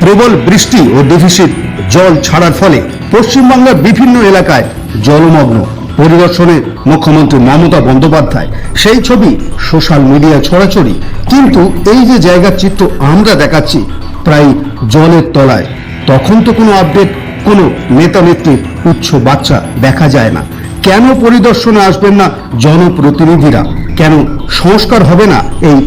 প্রবল বৃষ্টি ও ডেফিসিট জল ছাড়ার ফলে পশ্চিমবাংলার বিভিন্ন এলাকায় জলমগ্ন। পরিদর্শনে মুখ্যমন্ত্রী মমতা বন্দ্যোপাধ্যায় সেই ছবি সোশ্যাল মিডিয়ায় ছড়াছড়ি। কিন্তু এই যে জায়গার চিত্র আমরা দেখাচ্ছি প্রায় জলের তলায়, তখন তো কোনো আপডেট কোনো নেতা নেত্রীর উচ্চ বাচ্চা দেখা যায় না। কেন পরিদর্শনে আসবেন না জনপ্রতিনিধিরা? কেন সংস্কার হবে না এই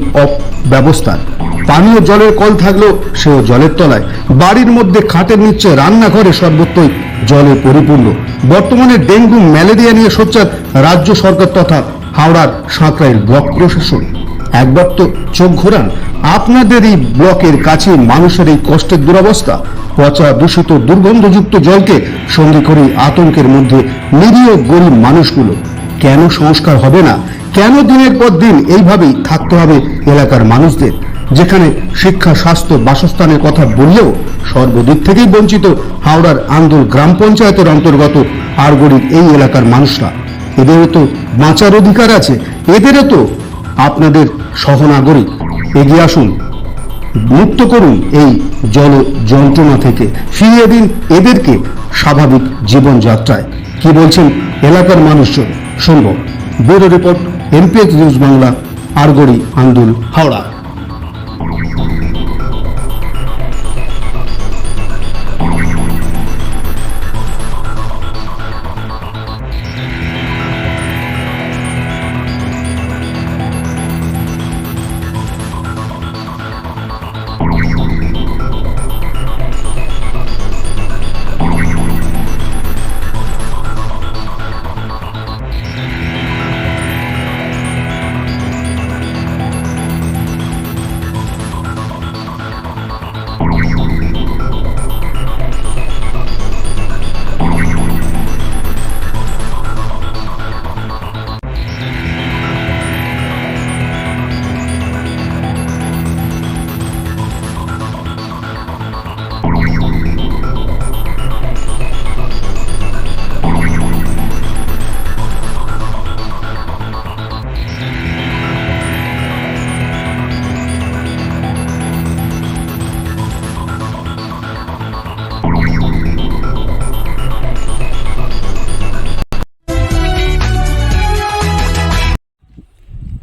ব্যবস্থার পানীয় জলের কল থাকলেও সেও জলের তলায়। বাড়ির মধ্যে খাটের নিচে রান্নাঘরে সর্বত্রই জলে পরিপূর্ণ। বর্তমানে ডেঙ্গু, ম্যালেরিয়া নিয়ে সোচ্চার রাজ্য সরকার তথা হাওড়ার সাঁকরাইল ব্লক প্রশাসন। একবার তো চোখ ঘোরান আপনাদের এই ব্লকের কাছে মানুষের এই কষ্টের দুরবস্থা। পচা দূষিত, দুর্গন্ধযুক্ত জলকে সঙ্গে করে আতঙ্কের মধ্যে নিরীহ গরিব মানুষগুলো। কেন সংস্কার হবে না? কেন দিনের পর দিন এইভাবেই থাকতে হবে এলাকার মানুষদের? যেখানে শিক্ষা, স্বাস্থ্য, বাসস্থানের কথা বললেও সর্বদিক থেকেই বঞ্চিত হাওড়ার আন্দোল গ্রাম পঞ্চায়েতের অন্তর্গত আরগড়ির এই এলাকার মানুষরা। এদেরও তো বাঁচার অধিকার আছে, এদেরও তো আপনাদের সহনাগরিক। এগিয়ে আসুন, মুক্ত করুন এই জল যন্ত্রণা থেকে, ফিরিয়ে দিন এদেরকে স্বাভাবিক জীবনযাত্রায়। কি বলছেন এলাকার মানুষজন? শুনব। Bureau report MPS news Bangla, Argori, Andul, Howrah.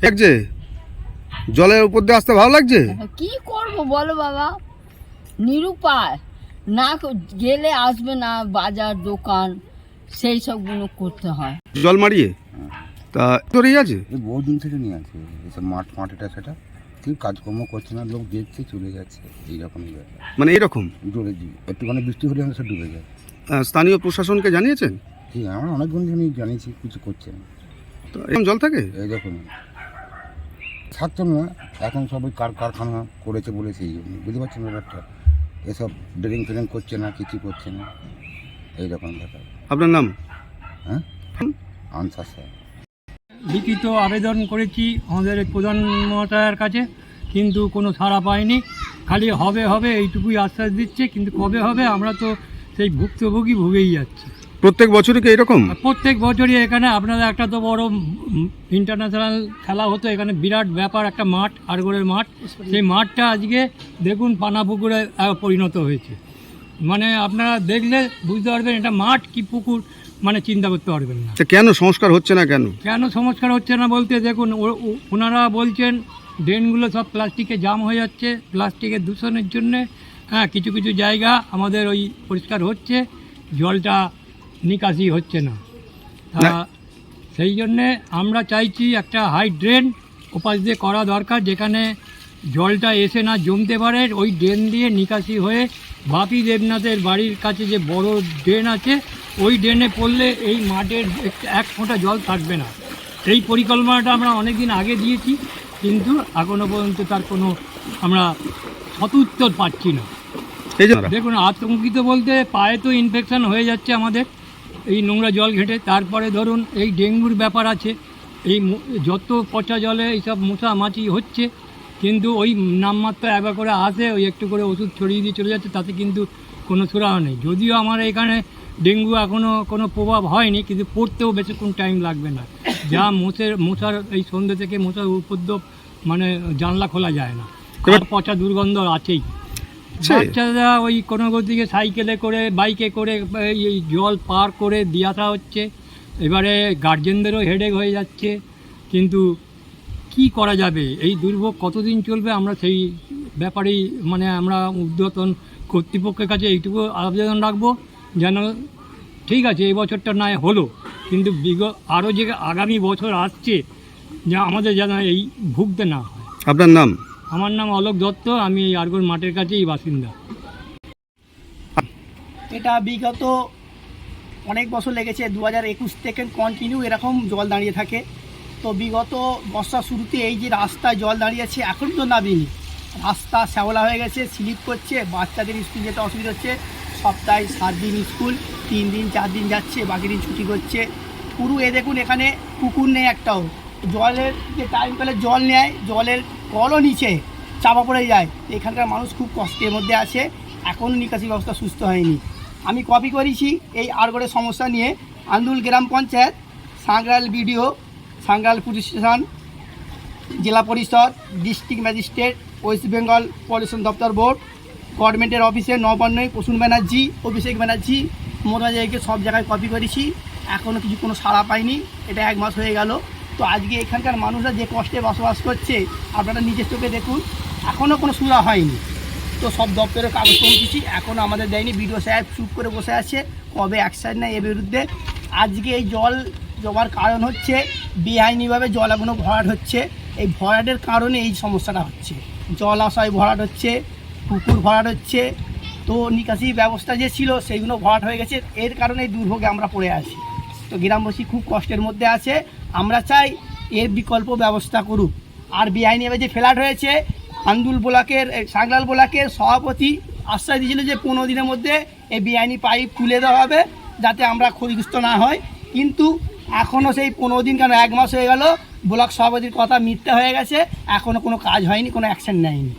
লাগছে? জলের উপর দিয়ে আসতে ভালো লাগছে? কি করব বলো বাবা? নিরুপায়। না ক- গেলে আসবে না বাজার দোকান সেই সবগুলো করতে হয়। জল মারিয়ে? তা তোরই আছে? এই বহুদিন থেকে নিয়ে আছে। এসব মাঠ মাঠ এটা সেটা। কেউ কাজকর্ম করছে না লোক দেখছে চলে যাচ্ছে। এইরকমই ব্যাপার। মানে এরকম? ডুবে যাই একটুখানি বৃষ্টি হলে আমরা সব ডুবে যায়। স্থানীয় প্রশাসনকে জানিয়েছেন? ঠিক আমরা অনেকগুলো জানিয়েছি কিছু করছে না। তো এরকম জল থাকে? এই দেখুন থাকতো না এখন সবাই কার কারখানা করেছে বলে সেই জন্য। বুঝতে পারছেন ব্যাপারটা? এসব ড্রিং ফ্রিং করছে না কিছু করছে না। এইরকম ব্যাপার। আপনার নাম? হ্যাঁ? আনসার স্যার। লিখিত আবেদন করেছি আমাদের প্রধান মহাশয়ের কাছে কিন্তু কোনো সাড়া পাইনি। খালি হবে হবে এইটুকুই আশ্বাস দিচ্ছে কিন্তু কবে হবে আমরা তো সেই ভুক্তভোগী ভুগেই যাচ্ছি। প্রত্যেক বছরই কি এরকম? প্রত্যেক বছরই এখানে আপনাদের একটা তো বড় ইন্টারন্যাশনাল খেলা হতো এখানে বিরাট ব্যাপার একটা মাঠ আরগোড়ের মাঠ। সেই মাঠটা আজকে দেখুন পানাপুকুরে আহ, পরিণত হয়েছে। মানে আপনারা দেখলে বুঝতে পারবেন এটা মাঠ কি পুকুর মানে চিন্তা করতে পারবেন না। কেন সংস্কার হচ্ছে না কেন? কেন সংস্কার হচ্ছে না বলতে দেখুন ওনারা বলছেন ড্রেনগুলো সব প্লাস্টিকে জাম হয়ে যাচ্ছে প্লাস্টিকের দূষণের জন্যে হ্যাঁ কিছু কিছু জায়গা আমাদের ওই পরিষ্কার হচ্ছে জলটা নিকাশি হচ্ছে না। তা সেই জন্যে আমরা চাইছি একটা হাই ড্রেন ওপাশ দিয়ে করা দরকার যেখানে জলটা এসে না জমতে পারে। ওই ড্রেন দিয়ে নিকাশি হয়ে বাপি দেবনাথের বাড়ির কাছে যে বড় ড্রেন আছে ওই ড্রেনে পড়লে এই মাঠের এক- ফোঁটা জল থাকবে না। এই পরিকল্পনাটা আমরা অনেক দিন আগে দিয়েছি কিন্তু এখনও পর্যন্ত তার কোনো আমরা সতুত্তর পাচ্ছি না। দেখুন আতঙ্কিত বলতে পায়ে তো ইনফেকশন হয়ে যাচ্ছে আমাদের। এই নোংরা জল ঘেঁটে তারপরে ধরুন এই ডেঙ্গুর ব্যাপার আছে এই যত পচা জলে এইসব মশা মাছি হচ্ছে কিন্তু ওই নামমাত্র একবার করে আসে ওই একটু করে ওষুধ ছড়িয়ে দিয়ে চলে যাচ্ছে তাতে কিন্তু কোনো সুরাহ নেই। যদিও আমার এখানে ডেঙ্গু এখনও কোনো প্রভাব হয়নি কিন্তু পড়তেও বেশিক্ষণ টাইম লাগবে না। যা মশের মশার এই সন্ধ্যে থেকে মশার উপদ্রব মানে জানলা খোলা যায় না। পচা দুর্গন্ধ আছেই। বাচ্চারা ওই কোনো দিকে সাইকেলে করে বাইকে করে এই জল পার করে দিয়ে আসা হচ্ছে। এবারে গার্জেনদেরও হেডেক হয়ে যাচ্ছে। কিন্তু কি করা যাবে? এই দুর্ভোগ কতদিন চলবে? আমরা সেই ব্যাপারেই মানে আমরা উদ্যতন কর্তৃপক্ষের কাছে এইটুকু আবেদন রাখব। যেন ঠিক আছে এই বছরটা নয় হলো। কিন্তু বিগত আরও যে আগামী বছর আসছে যা আমাদের যেন এই ভুগতে না হয়। আপনার নাম? আমার নাম অলোক দত্ত, আমি আরগোর মাঠের কাছেই বাসিন্দা। এটা বিগত অনেক বছর লেগেছে দু হাজার একুশ থেকে কন্টিনিউ এরকম জল দাঁড়িয়ে থাকে। তো বিগত বর্ষার শুরুতে এই যে রাস্তায় জল দাঁড়িয়েছে এখন তো নামিনি। রাস্তা শ্যাওলা হয়ে গেছে, স্লিপ করছে, বাচ্চাদের স্কুল যেতে অসুবিধা হচ্ছে। সপ্তাহে সাত দিন স্কুল, তিন দিন, চার দিন যাচ্ছে বাকি দিন ছুটি করছে। পুরো এ দেখুন, এখানে পুকুর নেই একটাও। জলের যে টাইম পেলে জল নেয়, জলের কলও নিচে, চাপা পড়ে যায়। এখানকার মানুষ খুব কষ্টের মধ্যে আছে। এখনও নিকাশি ব্যবস্থা সুস্থ হয়নি। আমি কপি করেছি এই আরগড়ের সমস্যা নিয়ে। আন্দুল গ্রাম panchayat, Sankrail BDO, Sankrail police station, জেলা পরিষদ, district magistrate, West Bengal pollution দপ্তর বোর্ড, গভর্নমেন্টের অফিসে নবান্নই প্রসূন ব্যানার্জি, অভিষেক ব্যানার্জি জায়গায় সব জায়গায় কপি করেছি। এখনও কিছু কোনো সাড়া পাইনি। এটা এক মাস হয়ে গেল। তো আজকে এখানকার মানুষরা যে কষ্টে বসবাস করছে, আপনারা নিজের চোখে দেখুন, এখনও কোনো সুরা হয়নি। তো সব দপ্তরে কাগজ পৌঁছেছি, এখনও আমাদের দেয়নি। বিডিও সাহেব চুপ করে বসে আছে, কবে অ্যাকশন নেয় এ বিরুদ্ধে। আজকে এই জল জমার কারণ হচ্ছে, বেআইনিভাবে জল এখনও ভরাট হচ্ছে। এই ভরাটের কারণে এই সমস্যাটা হচ্ছে। জল আশায় ভরাট হচ্ছে, পুকুর ভরাট হচ্ছে, তো নিকাশি ব্যবস্থা যে ছিল সেইগুলো ভরাট হয়ে গেছে। এর কারণে এই দুর্ভোগে আমরা পড়ে আছি। তো গ্রামবাসী খুব কষ্টের মধ্যে আছে। আমরা চাই এর বিকল্প ব্যবস্থা করুক। আর বেআইনিভাবে যে ফ্ল্যাট হয়েছে, আন্দুল ব্লকের সাংলাল ব্লকের সভাপতি আশ্বাস দিয়েছিল যে পনেরো দিনের মধ্যে এই বেআইনি পাইপ তুলে দেওয়া হবে যাতে আমরা ক্ষতিগ্রস্ত না হয়। কিন্তু এখনও সেই পনেরো দিন কেন এক মাস হয়ে গেল, ব্লক সভাপতির কথা মিথ্যা হয়ে গেছে। এখনও কোনো কাজ হয়নি, কোনো অ্যাকশন নেয়নি।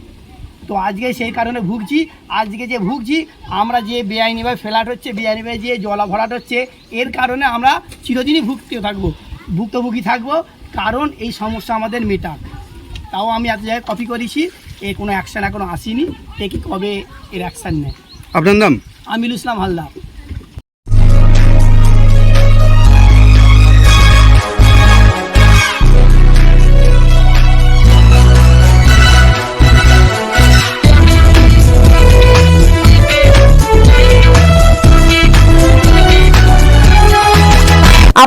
তো আজকে সেই কারণে ভুগছি। আজকে যে ভুগছি আমরা যে বেআইনিভাবে ফ্ল্যাট হচ্ছে বেআইনিভাবে যে জলা ভরাট হচ্ছে এর কারণে আমরা চিরদিনই ভুগতে থাকব ভুক্তভোগী থাকব কারণ এই সমস্যা আমাদের মেটাক। তাও আমি এত জায়গায় কপি করেছি এ কোনো অ্যাকশান এখনও আসেনি দেখি কবে এর অ্যাকশান নেয়। আপনার নাম? আমিল ইসলাম হালদার।